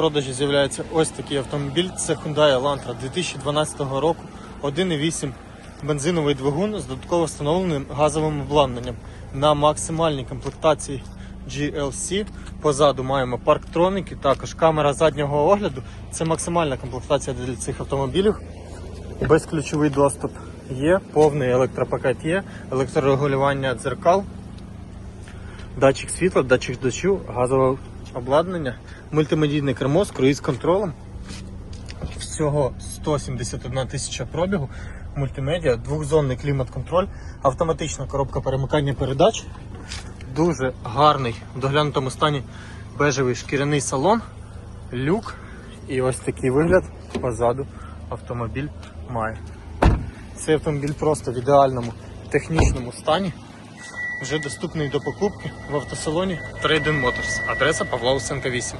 продажі з'являється ось такий автомобіль. Це Hyundai Elantra 2012 року, 1,8 бензиновий двигун з додатково встановленим газовим обладнанням на максимальній комплектації GLC. Позаду маємо парктроники, також камера заднього огляду. Це максимальна комплектація для цих автомобілів. Безключовий доступ є, повний електропакет є, електрорегулювання дзеркал, датчик світла, датчик дощу, газове обладнання, мультимедійне кермо з круїз-контролем. Всього 171 тисяча пробігу, мультимедіа, двохзонний клімат-контроль, автоматична коробка перемикання передач, дуже гарний в доглянутому стані бежевий шкіряний салон, люк і ось такий вигляд позаду автомобіль має. Цей автомобіль просто в ідеальному технічному стані. Вже доступний до покупки в автосалоні Trade Motors. Адреса Павла Усенка 8.